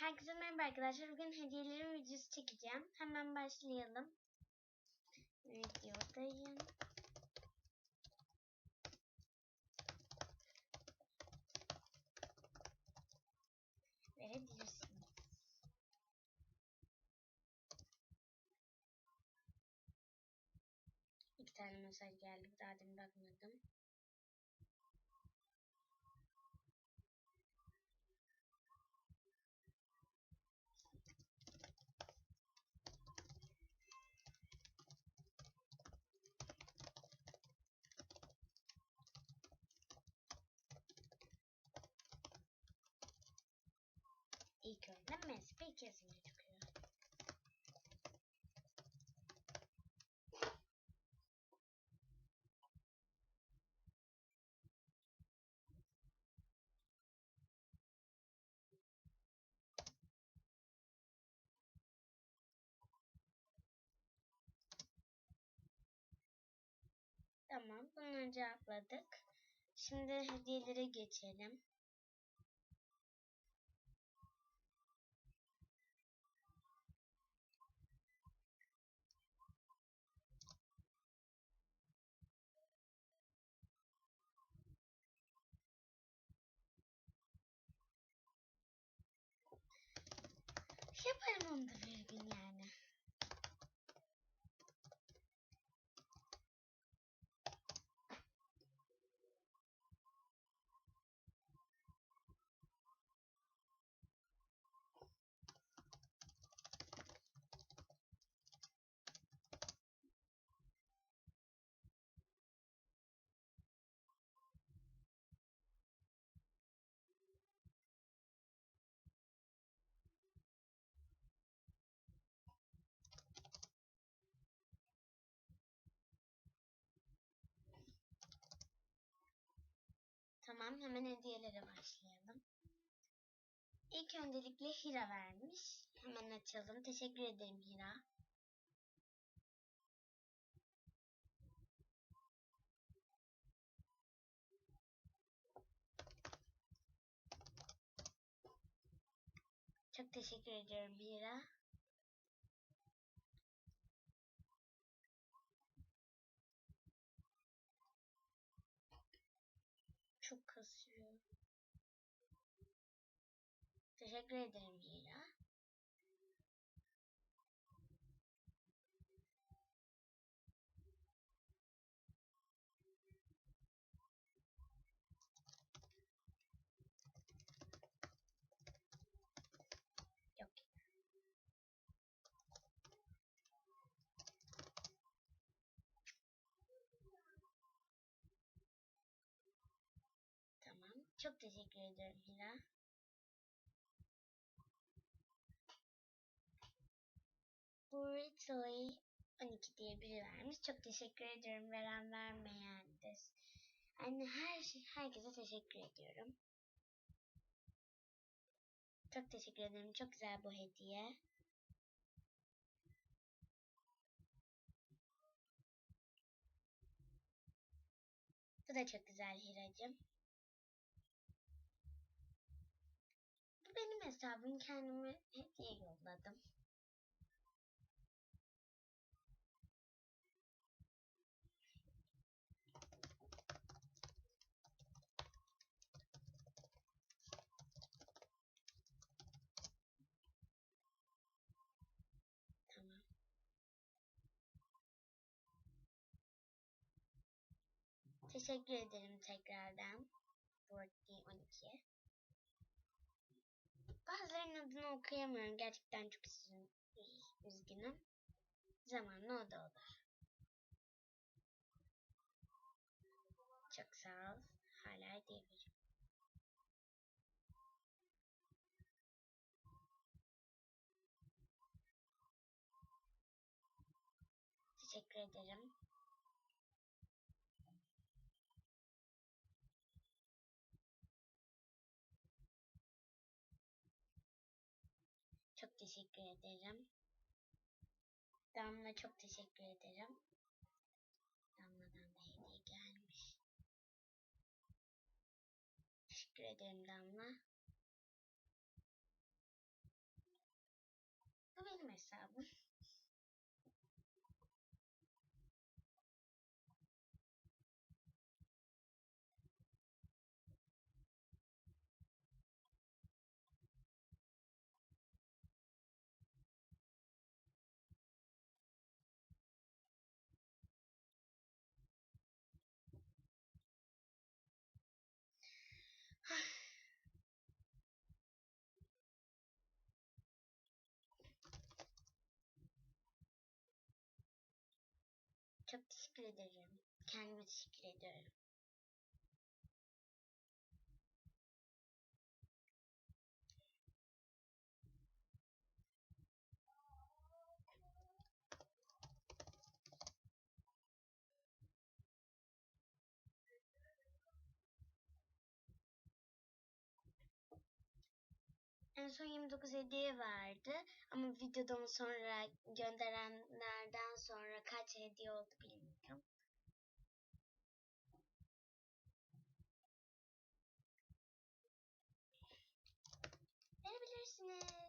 Herkese merhaba arkadaşlar. Bugün hediyelerin videosu çekeceğim. Hemen başlayalım. Videodayım. Verebilirsiniz. İki tane mesaj geldi. Daha demin bakmadım. İlk önce MSP yazınca çıkıyor. Tamam, bunları cevapladık. Şimdi hediyelere geçelim. Da bir gün yani. Tamam hemen hediyelere başlayalım. İlk öncelikle Hira vermiş. Hemen açalım. Teşekkür ederim Hira. Çok teşekkür ediyorum Hira. Çok kasıyor. Teşekkür ederim. Tamam. Çok teşekkür ederim Hira. Brutally 12 diye biri vermiş. Çok teşekkür ediyorum veren vermeyen de. Yani her şey, herkese teşekkür ediyorum. Çok teşekkür ederim. Çok güzel bu hediye. Bu da çok güzel Hiracığım. Bu benim hesabım. Kendime hediye yolladım. Tamam. Teşekkür ederim tekrardan. Bordy 12. Bazılarının adını okuyamıyorum. Gerçekten çok üzgün, üzgünüm. Zamanla o da olur. Çok sağ ol. Hala diyebilirim. Teşekkür ederim. Teşekkür ederim. Damla çok teşekkür ederim. Damla'dan da hediye gelmiş. Teşekkür ederim Damla. Çok teşekkür ederim. Kendime teşekkür ediyorum. En son 29 hediye verdi. Ama videodan sonra gönderenlerden sonra kaç hediye oldu bilmiyorum. Verebilirsiniz.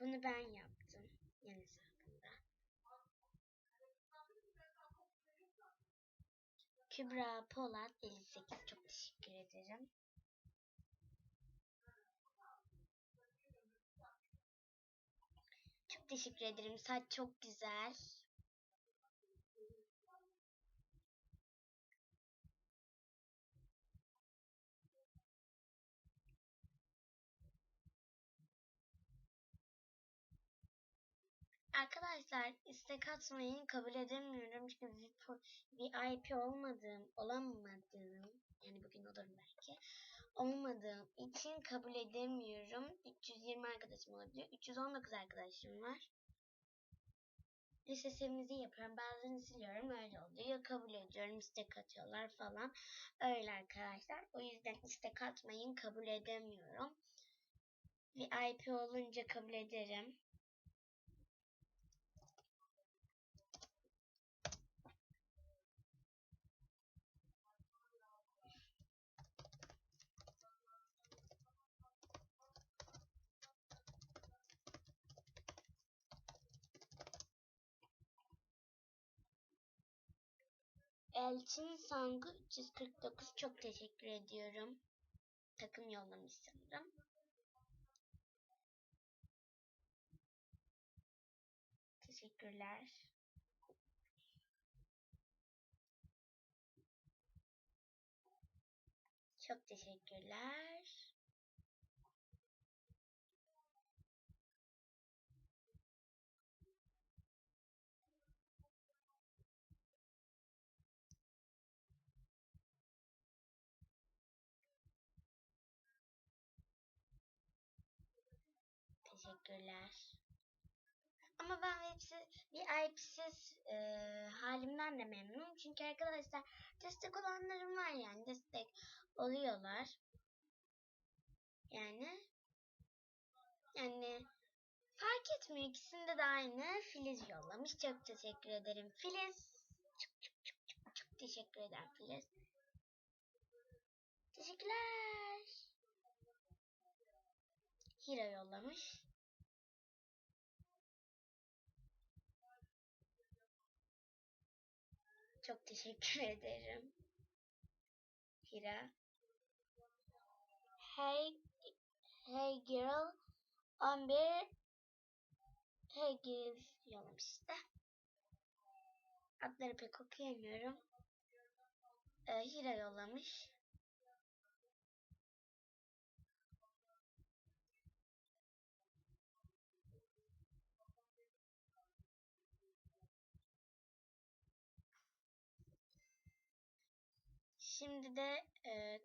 Bunu ben yaptım. Yeni hesabımda. Kübra Polat 58 çok teşekkür ederim. Çok teşekkür ederim. Saç çok güzel. Arkadaşlar istek atmayı kabul edemiyorum çünkü VIP olmadığım, olamadığım yani bugün olurum belki olmadığım için kabul edemiyorum. 320 arkadaşım olabiliyor. 319 arkadaşım var. Listesimizi yapıyorum. Bazılarını siliyorum. Öyle oluyor. Kabul ediyorum. istek atıyorlar falan. Öyle arkadaşlar. O yüzden istek atmayın. Kabul edemiyorum. VIP olunca kabul ederim. Elçin Sangu 349 çok teşekkür ediyorum. Takım yollamış sanırım. Teşekkürler. Çok teşekkürler. Teşekkürler. Ama ben hepsi VIP'siz e, halimden de memnunum. Çünkü arkadaşlar destek olanlarım var yani destek oluyorlar. Yani yani fark etmiyor ikisinde de aynı Filiz yollamış. Çok teşekkür ederim Filiz. Çok çok çok çok, çok teşekkür ederim Filiz. Teşekkürler. Hira yollamış. Çok teşekkür ederim. Hira. Hey Hey Girl 11 Hey Girl yollamış işte. Adları pek okuyamıyorum. Ee, Hira yollamış. Şimdi de e,